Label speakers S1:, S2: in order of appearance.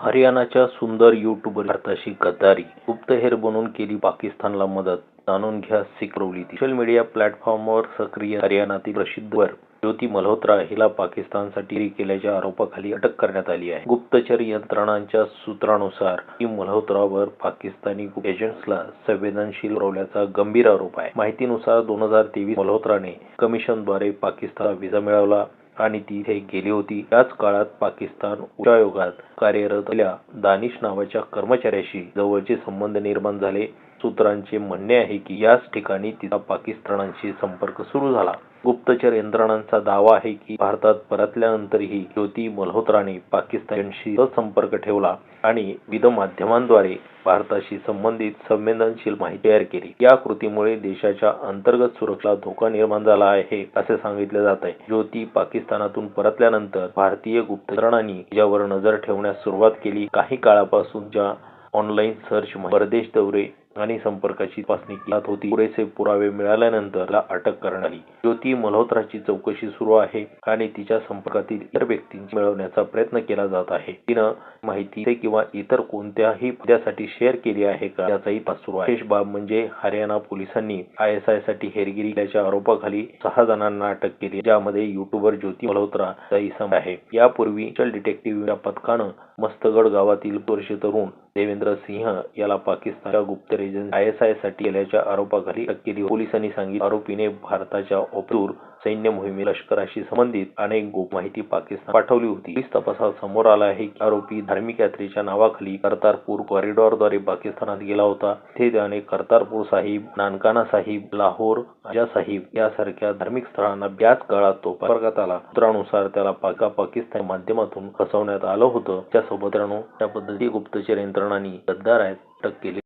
S1: हरियाणाच्या सुंदर युट्यूबर भारताशी गद्दारी. गुप्तहेर बनून केली पाकिस्तानला मदत. जाणून घ्या सिक्रोवली सोशल मीडिया प्लॅटफॉर्मवर सक्रिय हरियाणातील प्रसिद्धवर ज्योती मल्होत्रा हिला पाकिस्तानसाठी केल्याच्या आरोपाखाली अटक करण्यात आली आहे. गुप्तचर यंत्रणांच्या सूत्रानुसार ही मल्होत्रावर पाकिस्तानी एजंट्सला संवेदनशील पुरवल्याचा गंभीर आरोप आहे. माहितीनुसार दोन हजार तेवीस मल्होत्राने कमिशनद्वारे पाकिस्तानला व्हिसा मिळवला आणि ती तिथे गेली होती. याच काळात पाकिस्तान उच्चायोगात कार्यरत असलेल्या दानिश नावाच्या कर्मचाऱ्याशी जवळचे संबंध निर्माण झाले. सूत्रांचे म्हणणे आहे की याच ठिकाणी तिचा पाकिस्तानाशी संपर्क सुरू झाला. गुप्तचर यंत्रणांचा दावा आहे की भारतात परतल्यानंतरही ज्योती मल्होत्राने पाकिस्तानशी संपर्क ठेवला आणि विविध माध्यमांद्वारे भारताशी संबंधित संवेदनशील माहिती तयार केली. या कृतीमुळे देशाच्या अंतर्गत सुरक्षा धोका निर्माण झाला आहे असे सांगितले जात आहे. ज्योती पाकिस्तानातून परतल्यानंतर भारतीय गुप्तचरणांनी ज्यावर तिच्यावर नजर ठेवण्यास सुरुवात केली. काही काळापासून ज्या ऑनलाईन सर्च परदेश दौरे आणि संपर्काची तपासणी केली होती. पुरेसे पुरावे मिळाल्यानंतर तिला अटक करण्यात आली. ज्योती मल्होत्राची चौकशी सुरू आहे आणि तिच्या संपर्कातील इतर व्यक्तींची मिळवण्याचा प्रयत्न केला जात आहे. तिनं माहिती किंवा इतर कोणत्याही मुद्द्यासाठी शेअर केली आहे का याचाही तपास सुरू आहे. विशेष बाब म्हणजे हरियाणा पोलिसांनी आय एस आयसाठी हेरगिरी केल्याच्या आरोपाखाली सहा जणांना अटक केली ज्यामध्ये युट्यूबर ज्योती मल्होत्रा इसम आहे. यापूर्वी स्पेशल डिटेक्टिव्ह या पथकानं मस्तगड गावातील वर्षीय तरुण देवेंद्र सिंह याला पाकिस्तानच्या गुप्त एजन्सी आय एस आयसाठी केल्याच्या आरोपाखाली अटक केली. पोलिसांनी सांगितलं आरोपीने भारताच्या ऑपदूर सैन्य मोहिमे लष्कराशी संबंधित अनेक गोप माहिती पाकिस्तान पाठवली होती. पोलीस तपासात समोर आला आहे की आरोपी धार्मिक यात्रेच्या नावाखाली करतारपूर कॉरिडॉरद्वारे पाकिस्तानात गेला होता. तिथे त्याने कर्तारपूर साहिब नानकाना साहिब लाहोर आजा साहिब यासारख्या धार्मिक स्थळांना याच काळात तो संपर्कात आला. सूत्रानुसार त्याला पाका पाकिस्तान माध्यमातून फसवण्यात आलं होतं. त्यासोबत त्या पद्धती गुप्तचर यंत्रणांनी गद्दार आहेत अटक केली